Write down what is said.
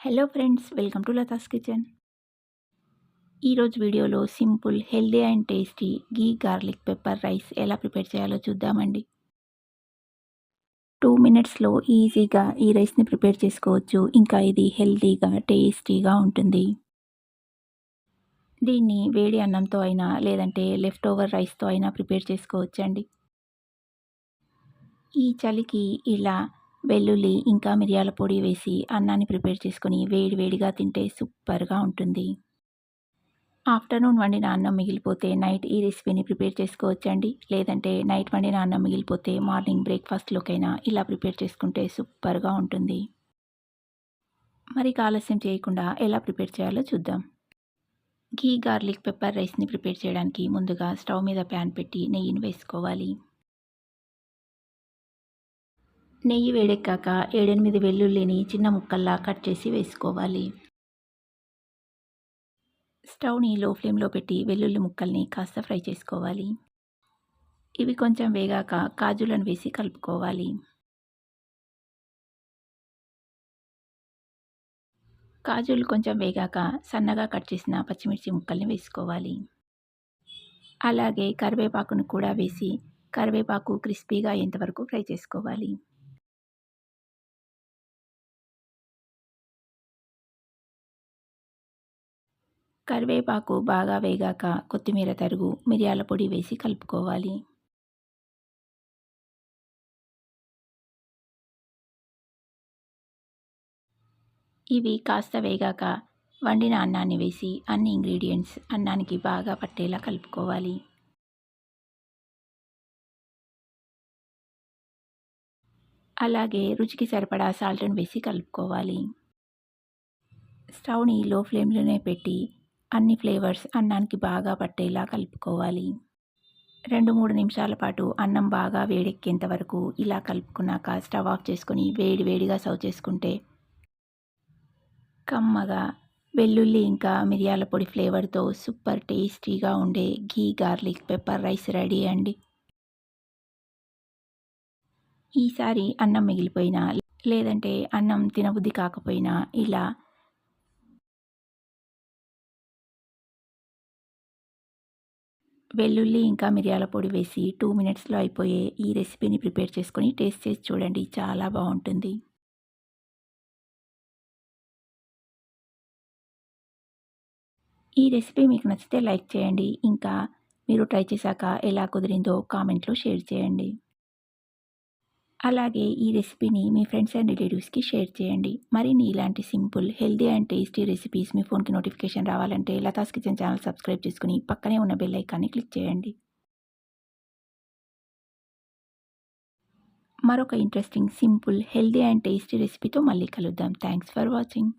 Hello friends welcome to Latha's kitchen ఈరోజు వీడియోలో simple healthy and tasty ghee garlic pepper rice ఎలా prepare చేయాలో చూద్దామండి. టూ మినిట్స్లో ఈజీగా ఈ రైస్ని ప్రిపేర్ చేసుకోవచ్చు. ఇంకా ఇది హెల్తీగా టేస్టీగా ఉంటుంది. దీన్ని వేడి అన్నంతో అయినా లేదంటే లెఫ్ట్ ఓవర్ రైస్తో అయినా ప్రిపేర్ చేసుకోవచ్చండి. ఈ చలికి ఇలా వెల్లుల్లి ఇంకా మిరియాల పొడి వేసి అన్నాన్ని ప్రిపేర్ చేసుకొని వేడి వేడిగా తింటే సూపర్గా ఉంటుంది. ఆఫ్టర్నూన్ వండిన అన్నం మిగిలిపోతే నైట్ ఈ రెసిపీని ప్రిపేర్ చేసుకోవచ్చండి. లేదంటే నైట్ వండిన అన్నం మిగిలిపోతే మార్నింగ్ బ్రేక్ఫాస్ట్లోకైనా ఇలా ప్రిపేర్ చేసుకుంటే సూపర్గా ఉంటుంది. మరి ఆలస్యం చేయకుండా ఎలా ప్రిపేర్ చేయాలో చూద్దాం. ఘీ గార్లిక్ పెప్పర్ రైస్ని ప్రిపేర్ చేయడానికి ముందుగా స్టవ్ మీద ప్యాన్ పెట్టి నెయ్యిని వేసుకోవాలి. నెయ్యి వేడెక్కాక ఏడెనిమిది వెల్లుల్లిని చిన్న ముక్కల్లా కట్ చేసి వేసుకోవాలి. స్టవ్ని లో ఫ్లేమ్లో పెట్టి వెల్లుల్లి ముక్కల్ని కాస్త ఫ్రై చేసుకోవాలి. ఇవి కొంచెం వేగాక కాజులను వేసి కలుపుకోవాలి. కాజులు కొంచెం వేగాక సన్నగా కట్ చేసిన పచ్చిమిర్చి ముక్కల్ని వేసుకోవాలి. అలాగే కరివేపాకును కూడా వేసి కరివేపాకు క్రిస్పీగా అయ్యేంతవరకు ఫ్రై చేసుకోవాలి. కరివేపాకు బాగా వేగాక కొత్తిమీర తరుగు మిరియాల పొడి వేసి కలుపుకోవాలి. ఇవి కాస్త వేగాక వండిన అన్నాన్ని వేసి అన్ని ఇంగ్రీడియంట్స్ అన్నానికి బాగా పట్టేలా కలుపుకోవాలి. అలాగే రుచికి సరిపడా సాల్ట్ని వేసి కలుపుకోవాలి. స్టవ్ని లో ఫ్లేమ్లోనే పెట్టి అన్ని ఫ్లేవర్స్ అన్నానికి బాగా పట్టేలా కలుపుకోవాలి. రెండు మూడు నిమిషాల పాటు అన్నం బాగా వేడెక్కేంత వరకు ఇలా కలుపుకున్నాక స్టవ్ ఆఫ్ చేసుకొని వేడి వేడిగా సర్వ్ చేసుకుంటే కమ్మగా వెల్లుల్లి ఇంకా మిరియాల పొడి ఫ్లేవర్తో సూపర్ టేస్టీగా ఉండే ghee garlic pepper rice ready అండి. ఈసారి అన్నం మిగిలిపోయినా లేదంటే అన్నం తినబుద్ధి కాకపోయినా ఇలా వెల్లుల్లి ఇంకా మిరియాల పొడి వేసి టూ మినిట్స్లో అయిపోయే ఈ రెసిపీని ప్రిపేర్ చేసుకొని టేస్ట్ చేసి చూడండి. చాలా బాగుంటుంది. ఈ రెసిపీ మీకు నచ్చితే లైక్ చేయండి. ఇంకా మీరు ట్రై చేశాక ఎలా కుదిరిందో కామెంట్లో షేర్ చేయండి. అలాగే ఈ రెసిపీని మీ ఫ్రెండ్స్ అండ్ రిలేటివ్స్కి షేర్ చేయండి. మరిన్ని ఇలాంటి simple healthy and tasty recipes మీ ఫోన్కి నోటిఫికేషన్ రావాలంటే లతాస్ కిచెన్ ఛానల్ సబ్స్క్రైబ్ చేసుకుని పక్కనే ఉన్న బెల్ ఐకాన్ని క్లిక్ చేయండి. మరొక interesting simple healthy and tasty రెసిపీతో మళ్ళీ కలుద్దాం. Thanks for watching.